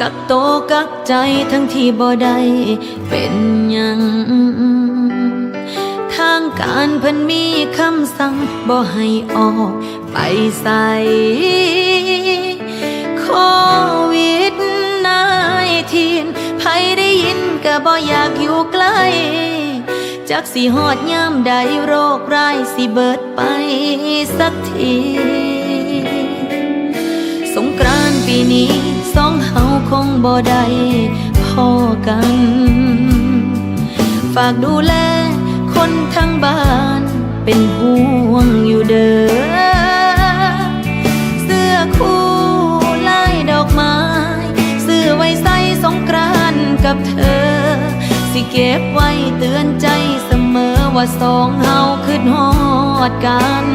กักโตกักใจทั้งที่บ่ได้เป็นหยัง ทางการเพิ่นมีคำสั่งบ่ให้ออกไปใส่โควิดนายทีนไผได้ยินก็บ่อยากอยู่ใกล้จักสิหอดยามใดโรคร้ายสิเบิดไปสักที สงกรานต์ปีนี้สองเฮา คงบ่ได้พอกัน ฝากดูแลคนทั้งบ้านเป็นห่วงอยู่เด้อเสื้อคู่ลายดอกไม้เสื้อไว้ใส่สงกรานกับเธอ สิเก็บไว้เตือนใจเสมอว่าสองเฮาคืดฮอดกัน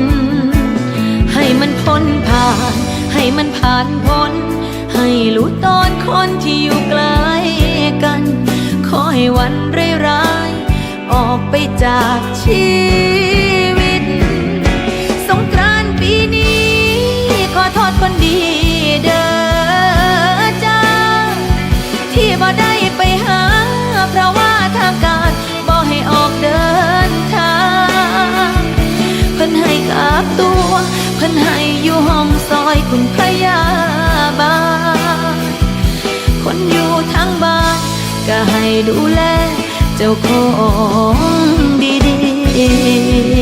ให้มันพ้นผ่าน ให้มันผ่านพ้น ให้รู้ตอนคนที่อยู่ไกลกัน ขอให้วันร้ายๆออกไปจากชีวิต สงกรานต์ปีนี้ ขอโทษคนดีเด้อจ้า ที่บ่ได้ไปหา เพราะว่าทางการบ่ให้ออกเดินทาง เพิ่นให้กักตัว เพิ่นให้อยู่ห้องซอยคุณ ให้ดูแล เจ้าของดีๆ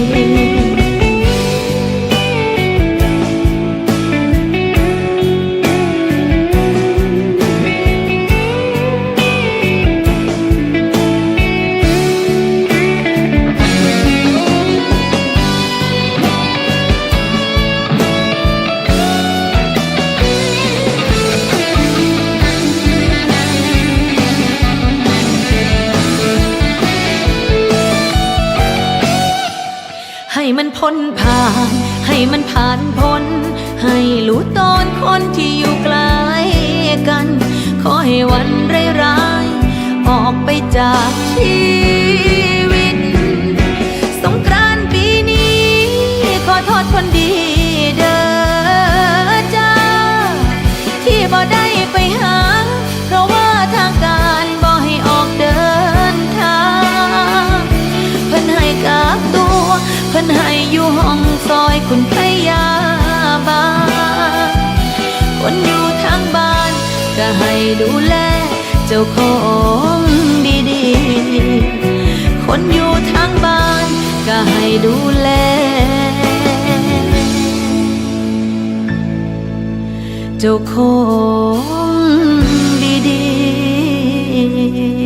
ให้มันพ้นผ่าน ให้มันผ่านพ้น ให้รู้ตอนคนที่อยู่ไกลกัน ขอให้วันร้ายๆออกไปจากชีวิต สงกรานต์ปีนี้ ขอโทษคนดี อยู่ห้องซอยคุณพยาบาคนอยู่ทางบ้านก็ให้ดูแลเจ้าของดีๆ คนอยู่ทางบ้านก็ให้ดูแล เจ้าของดีๆ